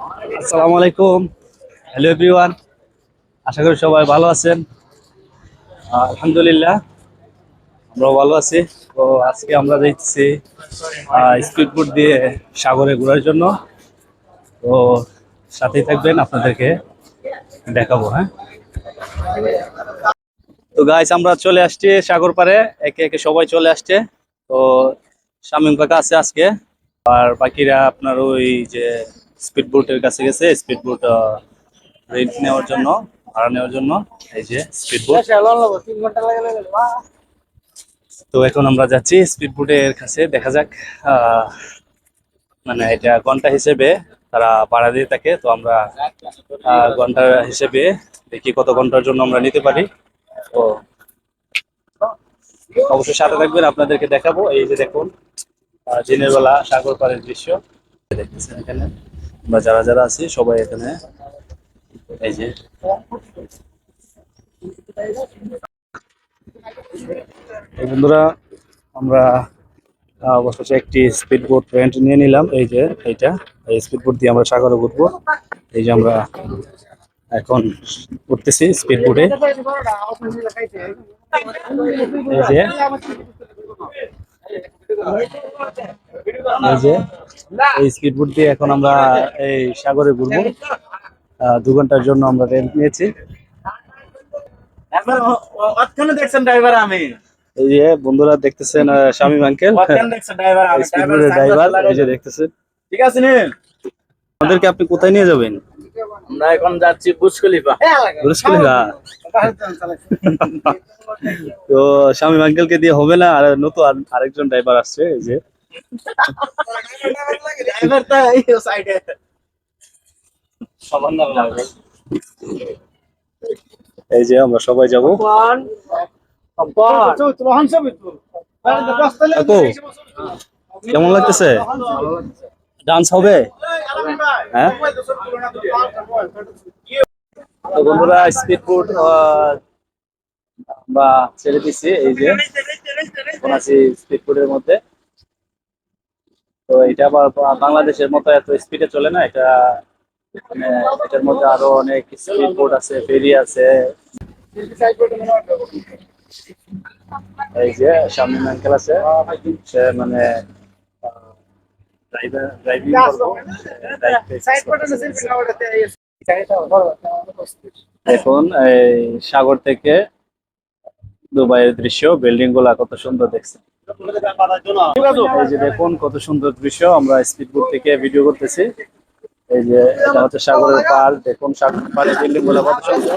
আসসালামু আলাইকুম। Hello everyone আশা করি সবাই ভালো আছেন। আলহামদুলিল্লাহ, আমরাও ভালো আছি। তো আজকে আমরা দেখছি স্পিড বোট দিয়ে সাগরে ঘোরার জন্য। তো সাথেই থাকবেন, আপনাদেরকে দেখাবো হ্যাঁ? তো গাইস আমরা চলে আসছি সাগর পারে একে একে সবাই চলে আসছে। তো শামীম কাকা আছে আজকে। আর বাকিরা আপনার ওই যে স্পিড বোটের কাছে গেছে স্পিড বোট রেন্ট নেওয়ার জন্য, ভাড়া নেওয়ার জন্য, এই যে স্পিড বোট তো এখন আমরা যাচ্ছি স্পিড বোটের কাছে, দেখা যাক মানে এটা ঘণ্টা হিসেবে তারা ভাড়া দিয়ে থাকে, তো আমরা ঘণ্টা হিসেবে দেখি কত ঘণ্টার জন্য আমরা নিতে পারি। তো অবশ্যই সাথে থাকবেন, আপনাদেরকে দেখাবো, এই যে দেখুন দিনের বেলা সাগর পাড়ের দৃশ্য, দেখতেছেন এখানে। আমরা যারা যারা আছি, সবাই এখানে এই যে। বন্ধুরা, আমরা অবশেষে একটি স্পিড বোট রেন্ট নিয়ে নিলাম। এই যে, এইটা। এই স্পিড বোট দিয়ে আমরা সাগরে ঘুরবো এই যে আমরা এখন উঠতেছি স্পিড বোটে এই যে। এই যে এই স্পিড বোট দিয়ে এখন আমরা এই সাগরে ঘুরবো। দু ঘণ্টার জন্য আমরা রেন্ট নিয়েছি। দেখছেন ড্রাইভার আমি। এই যে বন্ধুরা দেখতেছেন শামীম আঙ্কেল। ড্রাইভার এই যে দেখতেছেন। ঠিক আছে আমাদেরকে আপনি কোথায় নিয়ে যাবেন? আমরা এখন যাচ্ছি বুজ খলিফা বুঝলেন তো শামীম আঙ্কেলকে দিয়ে হবে না আর নতুন আরেকজন ড্রাইভার আসছে এই যে। এই যে আমরা সবাই যাব। কেমন লাগতেছে? ডান্স হবে? হ্যাঁ? তো বন্ধুরা স্পিড বোট বা ছেড়ে দিচ্ছি এই যে, এখন আছি স্পিড বোটের মধ্যে। তো এটা আবার বাংলাদেশের মতো এত স্পিডে চলে না, এটা মানে এটার মধ্যে আরও অনেক স্পিড বোট আছে ফেরি আছে। এই যে, সামনে আঙ্কেল আছে, সে মানে ড্রাইভার ড্রাইভিং দেখুন, এই সাগর থেকে দুবাইয়ের দৃশ্য বিল্ডিংগুলা কত সুন্দর দেখছেন। এই যে দেখুন, কত সুন্দর দৃশ্য, আমরা স্পিড বোট থেকে ভিডিও করতেছি। এই যে এটা হচ্ছে সাগরের পার দেখুন, সাগরের পাড়ে বিল্ডিংগুলা কত সুন্দর।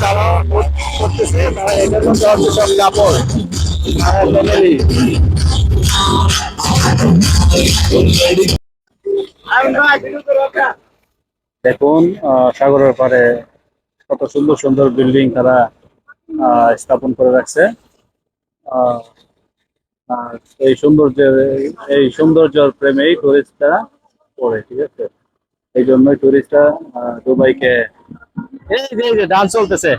তারা করতেছে তারা এটার মধ্যে হচ্ছে সব কাপড় তারা family I'm not going to do that. দেখুন সাগরের পারে কত সুন্দর সুন্দর বিল্ডিং তারা স্থাপন করে রাখছে। আর এই সৌন্দর্যের এই সৌন্দর্যের প্রেমেই টুরিস্টরা পড়ে, ঠিক আছে? এই জন্যই টুরিস্টরা দুবাইকে এই যে, এই ডান্স চলতেছে।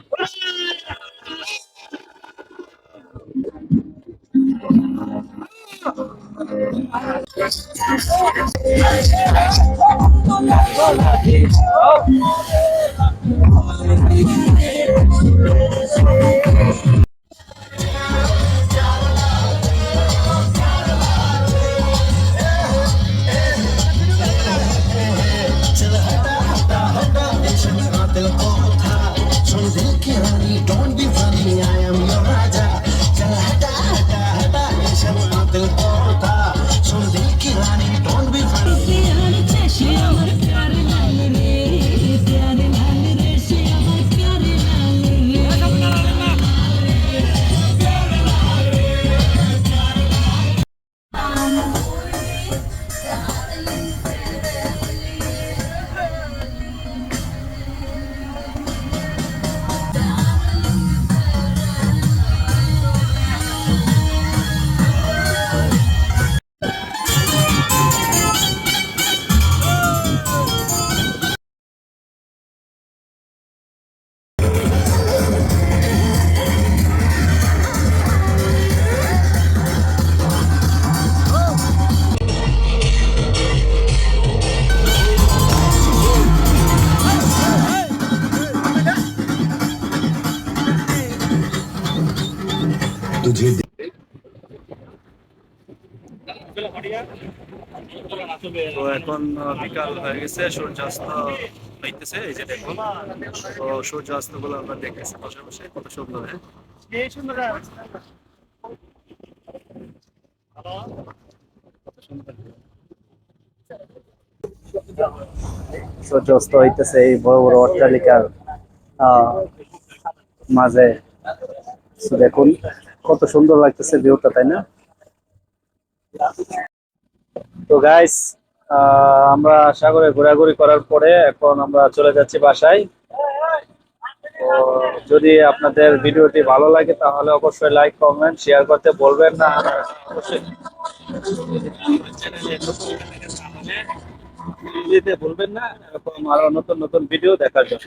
तुझे তো এখন বিকাল হয়ে গেছে সূর্যাস্ত হইতেছে এই যে দেখুন। তো সূর্যাস্তগুলো আমরা দেখতেছি পাশাপাশি কত সুন্দর হ্যাঁ? সূর্যাস্ত হইতেছে এই বড় বড় অট্টালিকার মাঝে। দেখুন কত সুন্দর লাগতেছে ভিউটা, তাই না? তো গাইস আমরা সাগরে ঘোরাঘুরি করার পরে এখন আমরা চলে যাচ্ছি বাসায়। তো যদি আপনাদের ভিডিওটি ভালো লাগে, তাহলে অবশ্যই লাইক কমেন্ট শেয়ার করতে বলবেন না। অবশ্যই। বলবেন না, এরকম আরও নতুন নতুন ভিডিও দেখার জন্য।